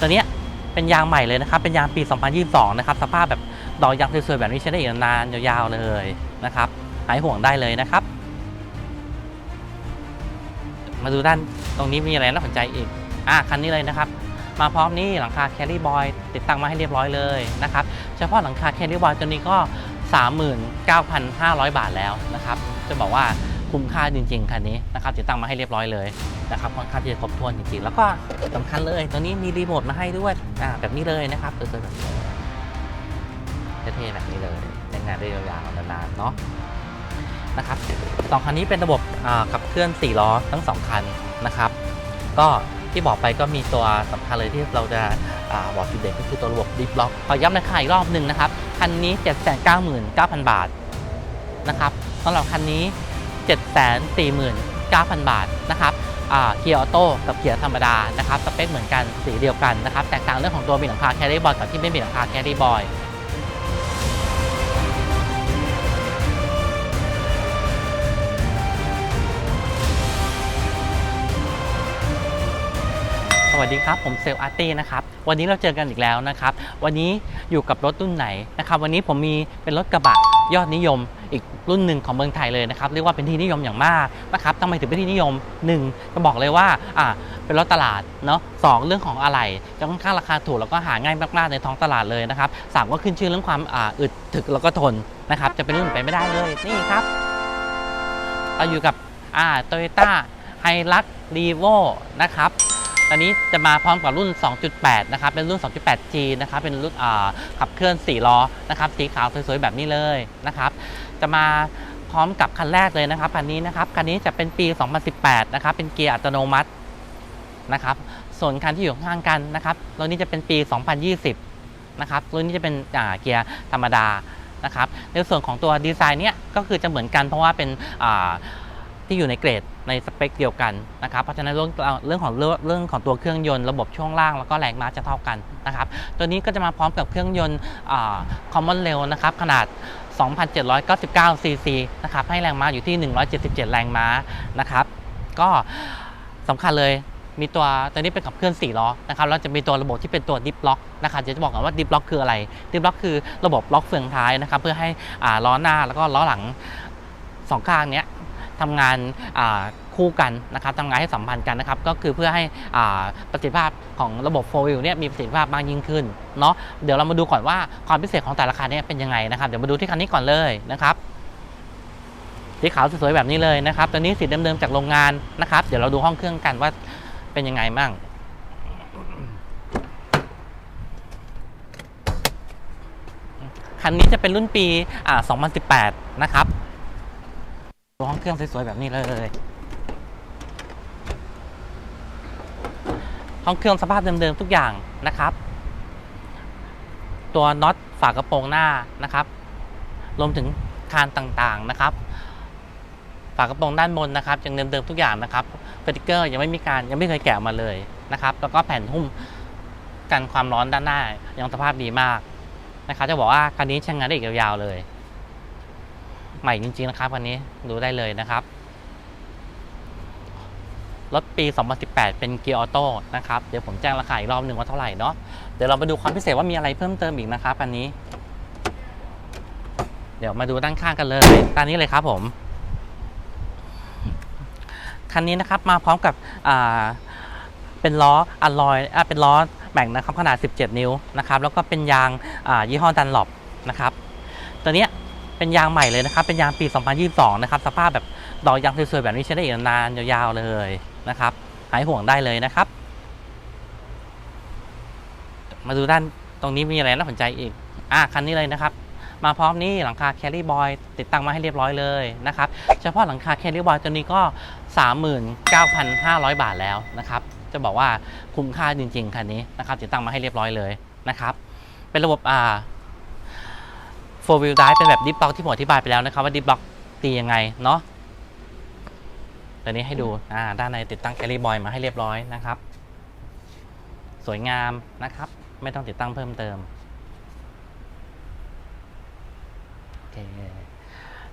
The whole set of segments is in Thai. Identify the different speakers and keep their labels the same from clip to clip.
Speaker 1: ตัวเนี้ยเป็นยางใหม่เลยนะครับ เป็นยางปี 2022 นะครับ สภาพแบบดอกยางสวยๆแบบนี้ใช้ได้อีกนานๆยาวๆเลยนะครับ หายห่วงได้เลยนะครับ มาดูด้านตรงนี้มีอะไรน่าสนใจอีก อะคันนี้เลยนะครับ มาพร้อมนี่หลังคาแครี่บอยติดตั้งมาให้เรียบร้อยเลยนะครับ เฉพาะหลังคาแครี่บอยตัวนี้ก็ 39,500 บาทแล้วนะครับ จะบอกว่า คุ้มค่าจริงๆคันนี้นะครับติดตั้งมาให้เรียบร้อยเลยนะครับค่อนข้างที่จะครบถ้วนจริงๆ แล้วก็สำคัญเลยตัวนี้มีรีโมทมาให้ด้วยอ่าแบบนี้เลยนะครับสวยๆแบบนี้เท่ๆแบบนี้เลยใช้งานได้ยาวๆนานๆเนาะนะครับสองคันนี้เป็นระบบอ่าขับเคลื่อน 4 ล้อทั้ง 2 คันนะครับ ก็ที่บอกไปก็มีตัวสำคัญเลยที่เราจะอาบอกจุดเด่นก็คือตัวระบบดิฟล็อกขอย้ำราคาอีกรอบหนึ่งนะครับ คันนี้ 799,000 บาทนะครับสำหรับคันนี้ 749,000 บาทนะครับเกียร์ออโต้กับเกียร์ธรรมดานะครับสเปคเหมือนกันสีเดียวกันนะครับแตกต่างเรื่องของตัวมีหลังคาแครี่บอยกับที่ไม่มีหลังคาแครี่บอยสวัสดีครับ ผมเซลล์อาร์ตี้นะครับ วันนี้เราเจอกันอีกแล้วนะครับ วันนี้อยู่กับรถรุ่นไหนนะครับ วันนี้ผมมีเป็นรถกระบะยอดนิยม อีกรุ่นหนึ่งของเมืองไทยเลยนะครับเรียกว่าเป็นที่นิยมอย่างมากนะครับทำไมถึงเป็นที่นิยม1จะบอกเลยว่าอ่าเป็นรถตลาดเนาะสองเรื่องของอะไหล่จะค่อนข้างราคาถูกแล้วก็หาง่ายมากๆในท้องตลาดเลยนะครับสามก็ขึ้นชื่อเรื่องความอ่าอึดถึกแล้วก็ทนนะครับจะเป็นรุ่นไปไม่ได้เลยนี่ครับเราอยู่กับอ่าโตโยต้าไฮลักรีโวนะครับ ตอนนี้จะมาพร้อมกับรุ่น 2.8 นะครับ เป็นรุ่น 2.8G นะครับ เป็นรุ่นขับเคลื่อน 4 ล้อ นะครับ สีขาวสวยๆ แบบนี้เลยนะครับ จะมาพร้อมกับคันแรกเลยนะครับ คันนี้นะครับ คันนี้จะเป็นปี 2018 นะครับ เป็นเกียร์อัตโนมัตินะครับ ส่วนคันที่อยู่ข้างกันนะครับรุ่นนี้จะเป็นปี 2020 นะครับ รุ่นนี้จะเป็นเกียร์ธรรมดา นะครับ ในส่วนของตัวดีไซน์เนี้ยก็คือจะเหมือนกันเพราะว่าเป็นอ่า ที่อยู่ในเกรดในสเปคเดียวกันนะครับเพราะฉะนั้นเรื่องเรื่องของเรื่องเรื่องของตัวเครื่องยนต์ระบบช่วงล่างแล้วก็แรงม้าจะเท่ากันนะครับตัวนี้ก็จะมาพร้อมกับเครื่องยนต์คอมมอนเรลนะครับขนาด 2,799 ซีซีนะครับให้แรงม้าอยู่ที่ 177 แรงม้านะครับก็สำคัญเลยมีตัวตัวนี้เป็นขับเคลื่อน4ล้อนะครับแล้วจะมีตัวระบบที่เป็นตัวดิฟล็อกนะครับเดี๋ยวจะบอกกันว่าดิฟล็อกคืออะไรดิฟล็อกคือระบบล็อกเฟืองท้ายนะครับเพื่อให้ล้อหน้าแล้วก็ล้อหลังสองข้างเนี้ย ทำงานคู่กันนะครับทำงานให้สัมพันธ์กันนะครับก็คือเพื่อให้ประสิทธิภาพของระบบ4 Wheel เนี่ยมีประสิทธิภาพมากยิ่งขึ้นเนาะเดี๋ยวเรามาดูก่อนว่าความพิเศษของแต่ละคันเนี่ยเป็นยังไงนะครับเดี๋ยวมาดูที่คันนี้ก่อนเลยนะครับสีขาวสวยๆแบบนี้เลยนะครับตัวนี้สีเดิมๆจากโรงงานนะครับ เดี๋ยวเราดูห้องเครื่องกันว่าเป็นยังไงบ้างคันนี้จะเป็นรุ่นปี 2018 นะครับ ห้องเครื่องสวยๆแบบนี้เลย ห้องเครื่องสภาพเดิมๆทุกอย่างนะครับ ตัวน็อตฝากระโปรงหน้านะครับ รวมถึงคานต่างๆนะครับฝากระโปรงด้านบนนะครับยังเดิมๆทุกอย่างนะครับสติกเกอร์ยังไม่มีการยังไม่เคยแกะมาเลยนะครับ แล้วก็แผ่นหุ้มกันความร้อนด้านหน้ายังสภาพดีมากนะครับ จะบอกว่าคันนี้ใช้งานได้อีกยาวๆเลย ใหม่จริงๆนะครับคันนี้ดูได้เลยนะครับรถปี 2018 เป็นเกียร์ออโต้นะครับ เดี๋ยวผมแจ้งราคาอีกรอบหนึ่งว่าเท่าไหร่เนาะ เดี๋ยวเรามาดูความพิเศษว่ามีอะไรเพิ่มเติมอีกนะครับอันนี้ เดี๋ยวมาดูด้านข้างกันเลยด้านนี้เลยครับผม คันนี้นะครับมาพร้อมกับเป็นล้ออัลลอยอเป็นล้อแบ่งนะครับขนาด 17 นิ้วนะครับ แล้วก็เป็นยางยี่ห้อดันหลบนะครับ ตัวเนี้ย เป็นยางใหม่เลยนะครับ เป็นยางปี 2022 นะครับ สภาพแบบดอกยางสวยๆแบบนี้ใช้ได้อีกนานๆยาวๆเลยนะครับ หายห่วงได้เลยนะครับ มาดูด้านตรงนี้มีอะไรน่าสนใจอีก อะคันนี้เลยนะครับ มาพร้อมนี่หลังคาแครี่บอยติดตั้งมาให้เรียบร้อยเลยนะครับ เฉพาะหลังคาแครี่บอยตัวนี้ก็ 39,500 บาทแล้วนะครับ จะบอกว่าคุ้มค่าจริงๆคันนี้นะครับ ติดตั้งมาให้เรียบร้อยเลยนะครับ เป็นระบบอ่า four wheel drive เป็นแบบดิฟบ็อกที่ผมอธิบายไปแล้วนะครับว่าดิฟบ็อกตียังไงเนาะตัวนี้ให้ดูอ่าด้านในติดตั้งแครี่บอยมาให้เรียบร้อยนะครับ สวยงามนะครับ ไม่ต้องติดตั้งเพิ่มเติมโอเค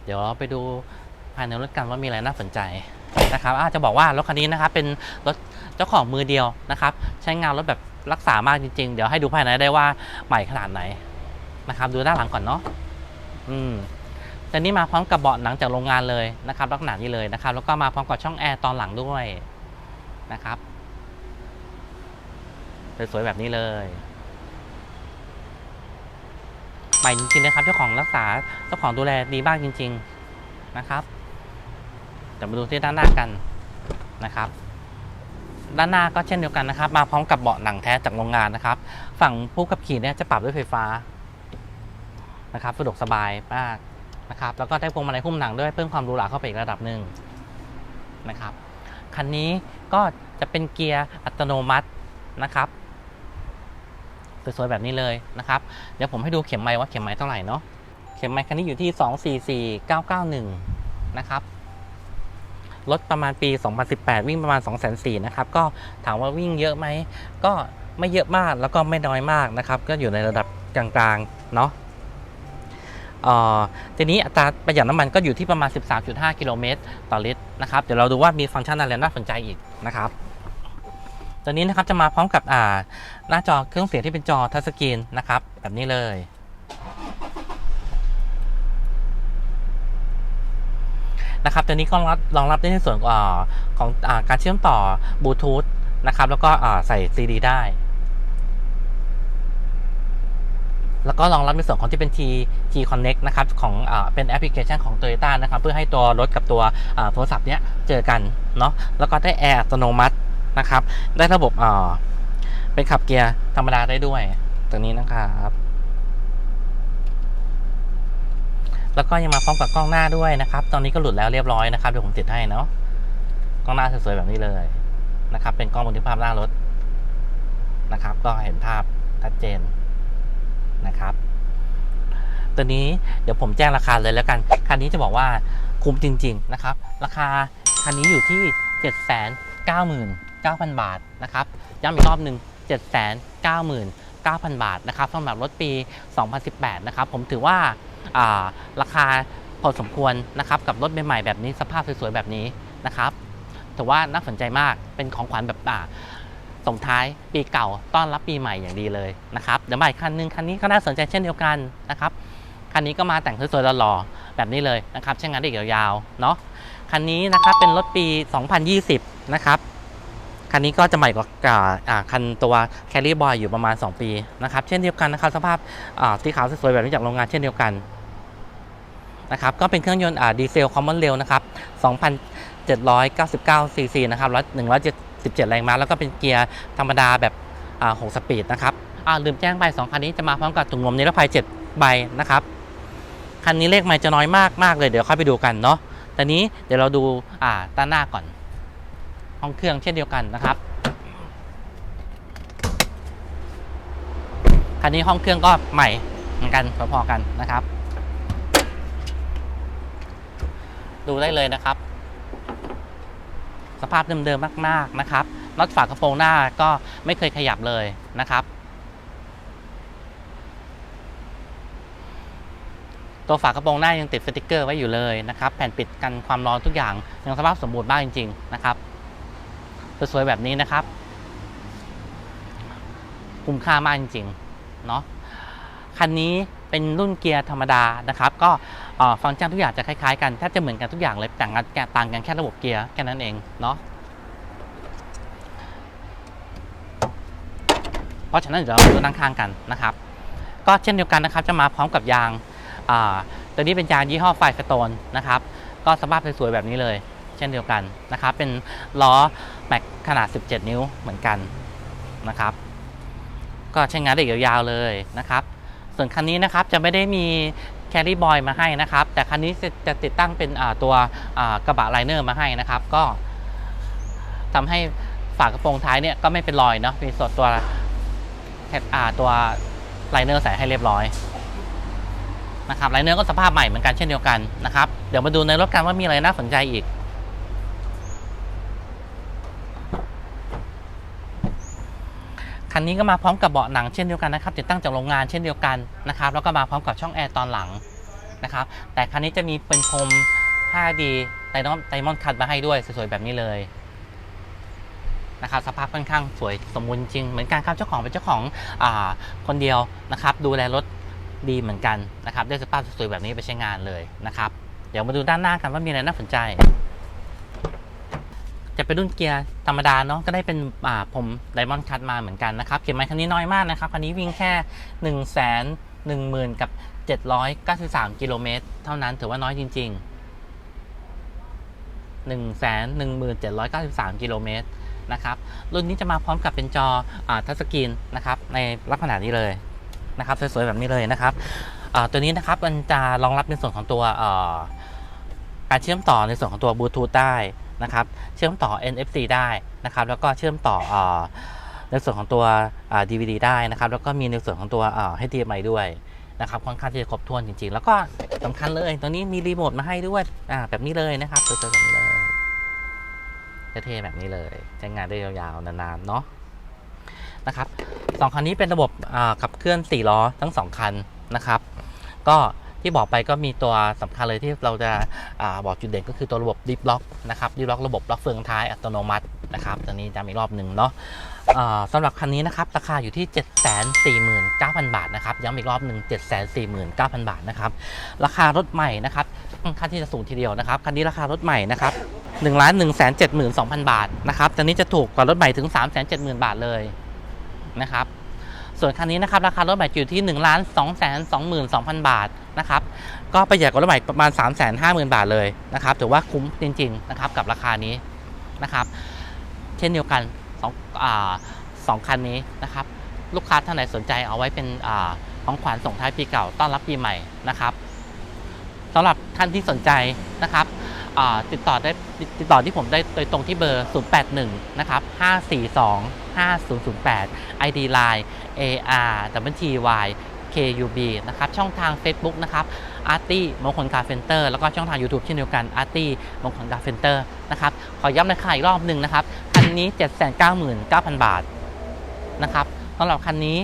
Speaker 1: เดี๋ยวเราไปดูภายในรถกันว่ามีอะไรน่าสนใจนะครับอาจจะบอกว่ารถคันนี้นะครับเป็นรถเจ้าของมือเดียวนะครับ ใช้งานรถแบบรักษามากจริง ๆ เดี๋ยวให้ดูภายในได้ว่าใหม่ขนาดไหนนะครับ ดูด้านหลังก่อนเนาะ อืมแต่นี่มาพร้อมกับเบาะหนังจากโรงงานเลยนะครับลักษณะนี้เลยนะครับ แล้วก็มาพร้อมกับช่องแอร์ตอนหลังด้วยนะครับสวยๆแบบนี้เลยใหม่จริงๆนะครับเจ้าของรักษาเจ้าของดูแลดีมากจริง ๆนะครับเดี๋ยวมาดูที่ด้านหน้ากันนะครับ ด้านหน้าก็เช่นเดียวกันนะครับ มาพร้อมกับเบาะหนังแท้จากโรงงานนะครับ ฝั่งผู้ขับขี่เนี่ยจะปรับด้วยไฟฟ้า นะครับสะดวกสบายมากนะครับแล้วก็ได้พวงมาลัยหุ้มหนังด้วยเพิ่มความหรูหราเข้าไปอีกระดับหนึ่งนะครับคันนี้ก็จะเป็นเกียร์อัตโนมัตินะครับสวยๆแบบนี้เลยนะครับเดี๋ยวผมให้ดูเข็มไม้ว่าเข็มไม้เท่าไหร่เนาะเข็มไม้คันนี้อยู่ที่ 244991 นะครับรถประมาณปี 2018 วิ่งประมาณ 2 4 0 0 0นะครับ ก็ถามว่าวิ่งเยอะไหม ก็ไม่เยอะมากแล้วก็ไม่น้อยมากนะครับ ก็อยู่ในระดับกลางๆ เนาะเอ่อ ทีนี้อัตราประหยัดน้ำมันก็อยู่ที่ประมาณ 13.5 กิโลเมตรต่อลิตรนะครับ เดี๋ยวเราดูว่ามีฟังก์ชันอะไรน่าสนใจอีกนะครับตัวนี้นะครับจะมาพร้อมกับอ่าหน้าจอเครื่องเสียงที่เป็นจอทัชสกรีนนะครับ แบบนี้เลย นะครับตัวนี้ก็รองรับรองรับในส่วนอของอการเชื่อมต่อบลูทูธนะครับ แล้วก็ใส่ CD ได้ แล้วก็รองรับในส่วนของที่เป็น T T Connect นะครับของอเป็นแอปพลิเคชันของ Toyota นะครับเพื่อให้ตัวรถกับตัวโทรศัพท์เนี้ยเจอกันเนาะแล้วก็ได้แอร์อัตโนมัตินะครับได้ระบบอ่าเป็นขับเกียร์ธรรมดาได้ด้วยตรงนี้นะครับแล้วก็ยังมาพร้อมกับกล้องหน้าด้วยนะครับ ตอนนี้ก็หลุดแล้วเรียบร้อยนะครับเดี๋ยวผมติดให้เนาะ กล้องหน้าสวยๆแบบนี้เลยนะครับ เป็นกล้องบันทึกภาพหน้ารถนะครับ ก็เห็นภาพชัดเจน นะครับ ตัวนี้เดี๋ยวผมแจ้งราคาเลยแล้วกัน คันนี้จะบอกว่าคุ้มจริง ๆ นะครับ ราคาคันนี้อยู่ที่ 799,000 บาทนะครับ ย้ำอีกรอบหนึ่ง799,000 บาทนะครับสำหรับรถปี 2018 นะครับ ผมถือว่าาราคาพอสมควรนะครับกับรถใหม่ๆแบบนี้สภาพสวยๆแบบนี้นะครับถือว่าน่าสนใจมากเป็นของขวัญแบบอ่า ส่งท้ายปีเก่าต้อนรับปีใหม่อย่างดีเลยนะครับเดี๋ยวมาอีกคันหนึงคันนี้ก็น่าสนใจเช่นเดียวกันนะครับคันนี้ก็มาแต่งสวยๆหล่อๆแบบนี้เลยนะครับใช้งานได้อีกยาวๆเนาะคันนี้นะครับเป็นรถปี 2020 นะครับคันนี้ก็จะใหม่กว่าคันตัว Carry Boy อยู่ประมาณ 2 ปีนะครับเช่นเดียวกันนะครับสภาพสีขาวสวยๆแบบนี้จากโรงงานเช่นเดียวกันนะครับก็เป็นเครื่องยนต์ดีเซลคอมมอนเรลนะครับ 2,799ซีซีนะครับ 17 แรงม้าแล้วก็เป็นเกียร์ธรรมดาแบบ6สปีดนะครับลืมแจ้งไป 2 คันนี้จะมาพร้อมกับถุงลมนิรภัย 7 ใบนะครับ คันนี้เลขไม่จะน้อยมากมากเลยเดี๋ยวค่อยไปดูกันเนาะแต่นี้เดี๋ยวเราดูอ่าด้านหน้าก่อน ห้องเครื่องเช่นเดียวกันนะครับ คันนี้ห้องเครื่องก็ใหม่เหมือนกันพอๆกันนะครับ ดูได้เลยนะครับ สภาพเดิมๆมากๆนะครับน็อตฝากระโปรงหน้าก็ไม่เคยขยับเลยนะครับ ตัวฝากระโปรงหน้ายังติดสติกเกอร์ไว้อยู่เลยนะครับ แผ่นปิดกันความร้อนทุกอย่างยังสภาพสมบูรณ์มากจริง ๆ นะครับสวยๆแบบนี้นะครับ คุ้มค่ามากจริงๆเนาะคันนี้ เป็นรุ่นเกียร์ธรรมดานะครับก็ฟังก์ชันทุกอย่างจะคล้ายๆกันแทบจะเหมือนกันทุกอย่างเลยต่างกันแค่ต่างกันแค่ระบบเกียร์แค่นั้นเองเนาะเพราะฉะนั้นเดี๋ยวเราดูด้านข้างกันนะครับ ก็เช่นเดียวกันนะครับจะมาพร้อมกับยางอ่าตัวนี้เป็นยางยี่ห้อไฟสโตนนะครับ ก็สภาพสวยๆแบบนี้เลย เช่นเดียวกันนะครับ เป็นล้อแม็กขนาด 17 นิ้วเหมือนกันนะครับ ก็ใช้งานได้ยาวๆเลยนะครับ ส่วนคันนี้นะครับจะไม่ได้มีแคลรี่บอยมาให้นะครับ แต่คันนี้จะติดตั้งเป็นตัวกระบะไลเนอร์มาให้นะครับ ก็ทำให้ฝากระโปรงท้ายเนี่ยก็ไม่เป็นรอยเนาะมีส่วนตัวแคปอ่าตัวไลเนอร์ใส่ให้เรียบร้อยนะครับไลเนอร์ก็สภาพใหม่เหมือนกันเช่นเดียวกันนะครับ เดี๋ยวมาดูในรถกันว่ามีอะไรน่าสนใจอีก คันนี้ก็มาพร้อมกับเบาะหนังเช่นเดียวกันนะครับติดตั้งจากโรงงานเช่นเดียวกันนะครับแล้วก็มาพร้อมกับช่องแอร์ตอนหลังนะครับแต่คันนี้จะมีเป็นพรม 5D ไดมอนด์ไดมอนด์คัทมาให้ด้วยสวยๆแบบนี้เลยนะครับสภาพค่อนข้างสวยสมบูรณ์จริงเหมือนกันครับเจ้าของเป็นเจ้าของอาคนเดียวนะครับ ดูแลรถดีเหมือนกันนะครับด้วยสภาพสวยๆแบบนี้ไปใช้งานเลยนะครับ เดี๋ยวมาดูด้านหน้ากันว่ามีอะไรน่าสนใจ จะเป็นรุ่นเกียร์ธรรมดาเนาะก็ได้เป็นอ่าผมไดมอนด์คัตมาเหมือนกันนะครับเขียนไม้คันนี้น้อยมากนะครับคันนี้วิ่งแค่1นึ่งแสนหนึ่งหมื่นกับ 793 กิโลเมตร เท่านั้นถือว่าน้อยจริง ๆ 1 1 7 9 3 กิโลเมตรนะครับ รุ่นนี้จะมาพร้อมกับเป็นจออาทัชสกรีนนะครับในลักษณะนี้เลยนะครับสวยๆแบบนี้เลยนะครับตัวนี้นะครับมันจะรองรับในส่วนของตัวการเชื่อมต่อในส่วนของตัวบลูทูธได้ นะครับ เชื่อมต่อ NFC ได้นะครับ แล้วก็เชื่อมต่ออในส่วนของตัว DVD ได้นะครับ แล้วก็มีในส่วนของตัวเอ่อ HDMI ด้วยนะครับค่อนข้างที่จะครบถ้วนจริงๆ แล้วก็สำคัญเลยตัวนี้มีรีโมทมาให้ด้วยอ่าแบบนี้เลยนะครับสวแบบนี้เลยเท่ๆแบบนี้เลยใช้งานได้ยาวๆนานๆเนาะนะครับสองคันนี้เป็นระบบขับเคลื่อน 4 ล้อทั้งสองคันนะครับ ก็ ที่บอกไปก็มีตัวสำคัญเลยที่เราจะอาบอกจุดเด่นก็คือตัวระบบดิฟล็อกนะครับดิฟล็อกระบบล็อกเฟืองท้ายอัตโนมัตินะครับตัวนี้จำอีกรอบหนึ่งเนาะสำหรับคันนี้นะครับราคาอยู่ที่ 749,000 บาทนะครับย้ำอีกรอบหนึ่ง749,000 บาทนะครับราคารถใหม่นะครับค่อนข้าที่จะสูงทีเดียวนะครับคันนี้ราคารถใหม่นะครับ1 1 7 2 0 0 0บาทนะครับตอนนี้จะถูกกว่ารถใหม่ถึง370,000บาทเลยนะครับ ส่วนคันนี้นะครับราคารถใหม่อยู่ที่1นึ่งล้านสองแสนสองหมื่นสองพันบาท นะครับก็ประหยัดกว่ารถใหม่ประมาณ 3 5 0 0 0 0 บาทเลยนะครับถือว่าคุ้มจริงๆนะครับกับราคานี้นะครับเช่นเดียวกันสองอาสองคันนี้นะครับลูกค้าท่านไหนสนใจเอาไว้เป็นอาของขวัญส่งท้ายปีเก่าต้อนรับปีใหม่นะครับสำหรับท่านที่สนใจนะครับติดต่อได้ติดต่อที่ผมได้โดยตรงที่เบอร์ 081 นะครับ 542 5008 ID Line AR W T Y KUB นะครับช่องทาง Facebook นะครับอาร์ตี้มงคลคาเฟนเตอร์แล้วก็ช่องทาง YouTube เช่นเดียวกันอาร์ตี้มงคลคาเฟนเตอร์นะครับขอย้ำราคาอีกรอบหนึ่งนะครับคันนี้ 799,000 บาทนะครับสำหรับคันนี้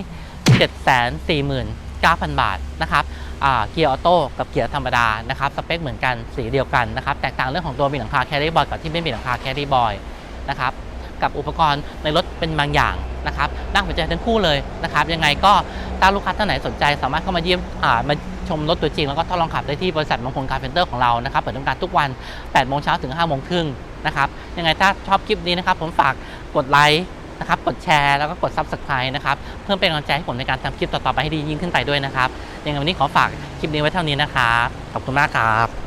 Speaker 1: 749,000 บาทนะครับเกียร์ออโต้กับเกียร์ธรรมดานะครับสเปคเหมือนกันสีเดียวกันนะครับแตกต่างเรื่องของตัวมีหลังคาแครี่บอยกับที่ไม่มีหลังคาแครี่บอยนะครับ กับอุปกรณ์ในรถเป็นบางอย่างนะครับน่าสนใจทั้งคู่เลยนะครับยังไงก็ถ้าลูกค้าท่านไหนสนใจ สามารถเข้ามาเยี่ยมอ่ามาชมรถตัวจริง แล้วก็ทดลองขับได้ที่บริษัทมงคลคาร์เพนเตอร์ของเรานะครับเปิดทำการทุกวัน 8 โมงเช้าถึง 5 โมงครึ่งนะครับยังไงถ้าชอบคลิปนี้นะครับผมฝากกดไลค์นะครับกดแชร์แล้วก็กด Subscribe นะครับเพื่อเป็นกำลังใจให้ผมในการทำคลิปต่อๆไปให้ดียิ่งขึ้นไปด้วยนะครับยังไงวันนี้ขอฝากคลิปนี้ไว้เท่านี้นะครับขอบคุณมากครับ